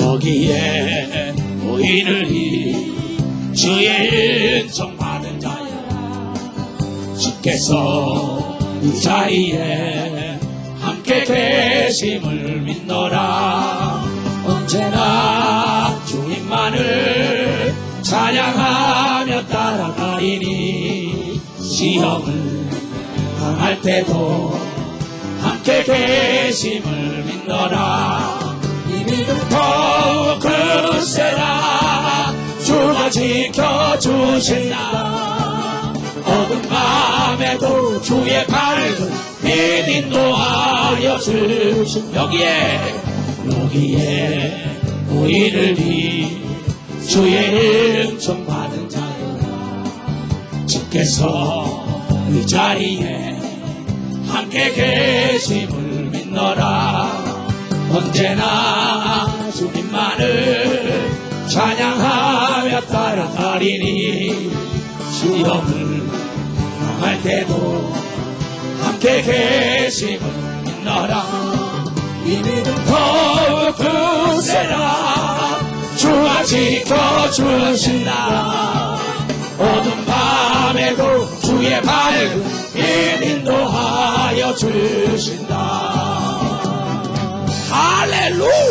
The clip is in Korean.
여기에 모인을 이 주의 은총 받은 자여. 주께서 이 자리에 함께 계심을 믿노라. 언제나 주님만을 찬양하며 따라가리니 시험을 당할 때도 함께 계심을 믿노라 지켜주신다 어두운 밤에도 주의 발을 인도하여 주신 여기에 여기에 우리를 위 주의 은총 받은 자여 주께서 이 자리에 함께 계심을 믿노라. 언제나 주님만을 찬양 하며 따라가리니 시험을 당할 때도 함께 계심을 믿노라. 이 믿음 더욱 크세라 주가 지켜주신다. 어두운 밤에도 주의 발을 인도하여 주신다. 할렐루야